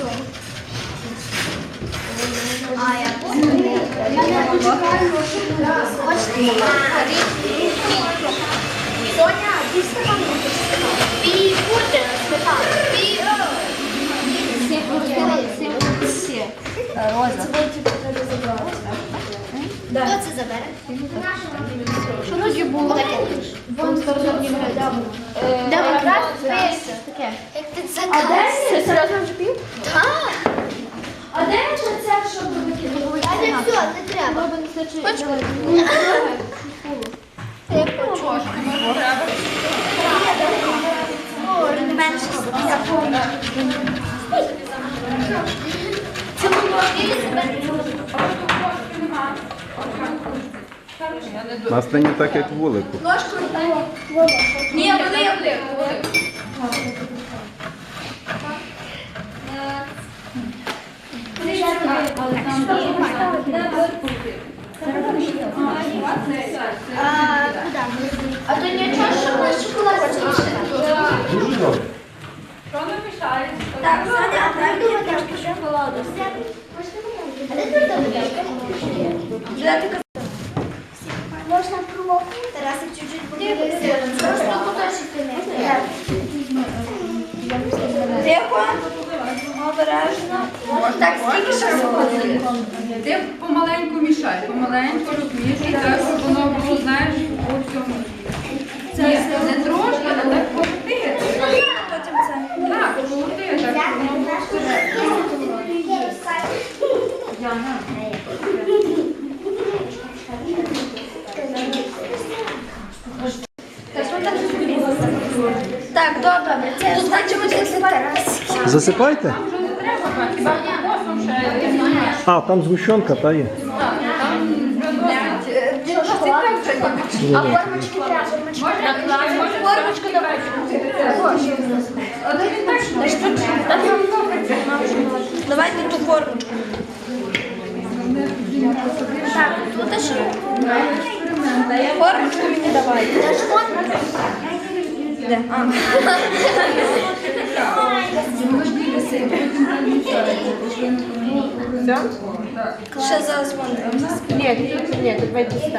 Ола. А, я помню. Соня, ти стакан Пі буде сметана. Пі. Роза. Хто це забере? Що тоді було? Вон стороні Демократ таке. Кажеш? Це серйозно вже пів? Так. А де це, що ви викинули? А не все, не треба. Це почошка. Менше. Це було У нас це не так, як вулику. Ні, вони А, то нічого, що ми шоколад Дуже добре. Так, а дай що шоколаду. А де твоя таблетка? Можна пробувати? Тарасик чуть-чуть подивився. Просто куточок не Тихо. Обережно. Так, скільки заходили? Ти помаленьку мішай, помаленьку розмішуй, так, щоб воно було, знаєш, у цьому. Це не трошки, але так покрути. Так, покрути, так, щоб воно було. Так, добре. Це тут бачимо, що це Тарас. Засипайте? Вже не треба, хіба посом ще не знаю. А, там згущенка, та є. А формочки треба, формочки. Формочку давай. Давайте ту формочку. Так, тут ще. Формочку мені давай. Де? А. Ще зараз вони. Нет, нет, давайте сюди.